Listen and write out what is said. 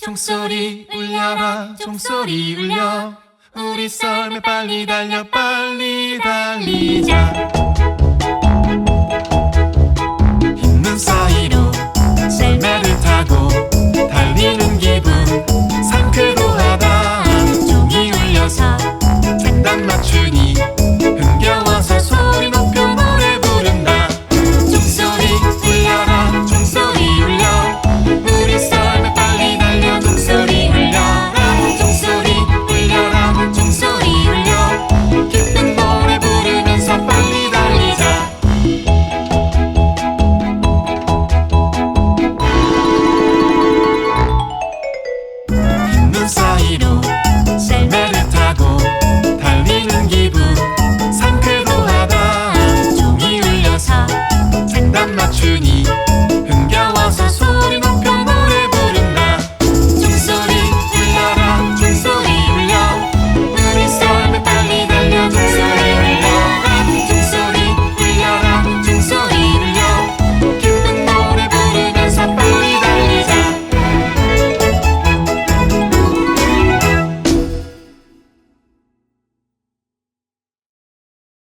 종소리 울려라 종소리 울려. 우리 썰매 빨리 달려 빨리 달리자 サイド